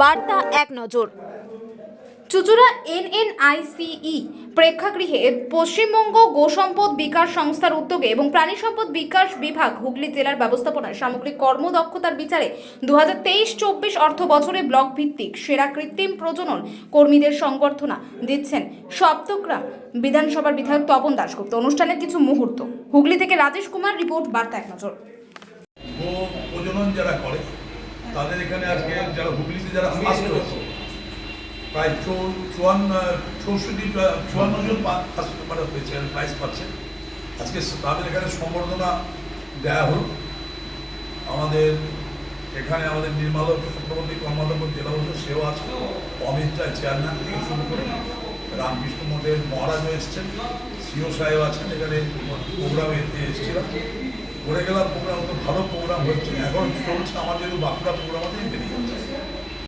বার্তা এক নজর। চুচুড়া এনএনআইসিই প্রেক্ষাগৃহে পশ্চিমবঙ্গ গোসম্পদ বিকাশ সংস্থার উদ্যোগে এবং প্রাণী সম্পদ বিকাশ বিভাগ হুগলি জেলার ব্যবস্থাপনায় সামগ্রিক কর্মদক্ষতার বিচারে দু হাজার তেইশ চব্বিশ অর্থ বছরে ব্লক ভিত্তিক সেরা কৃত্রিম প্রজনন কর্মীদের সংবর্ধনা দিচ্ছেন সপ্তগ্রাম বিধানসভার বিধায়ক তপন দাশগুপ্ত। অনুষ্ঠানের কিছু মুহূর্ত। হুগলি থেকে রাজেশ কুমার, রিপোর্ট, বার্তা এক নজর। প্রজনন যারা করে তাদের এখানে আজকে যারা হুগলিতে যারা ফার্স্ট হয়েছে প্রায় চুয়ান্ন, চৌষট্টি চুয়ান্ন জন মানে হয়েছে প্রাইজ পাচ্ছে। আজকে তাদের এখানে সম্বর্ধনা দেওয়া হল। আমাদের এখানে আমাদের নির্মাল চক্রবর্তী কর্মাধ্যক্ষ জেলা পরিষদ সেও আছে, অমিত রায় চেয়ারম্যান থেকে শুরু করে রামকৃষ্ণ মঠের মহারাজও এসছেন, সিও সাহেব আছেন, এখানে প্রোগ্রামে এসেছিলাম। করে গেলাম প্রোগ্রাম তো ভালো প্রোগ্রাম হচ্ছে। এখন চলছে, আমার যেহেতু বাঁকুড়া প্রোগ্রাম আছে বেরিয়ে যাচ্ছে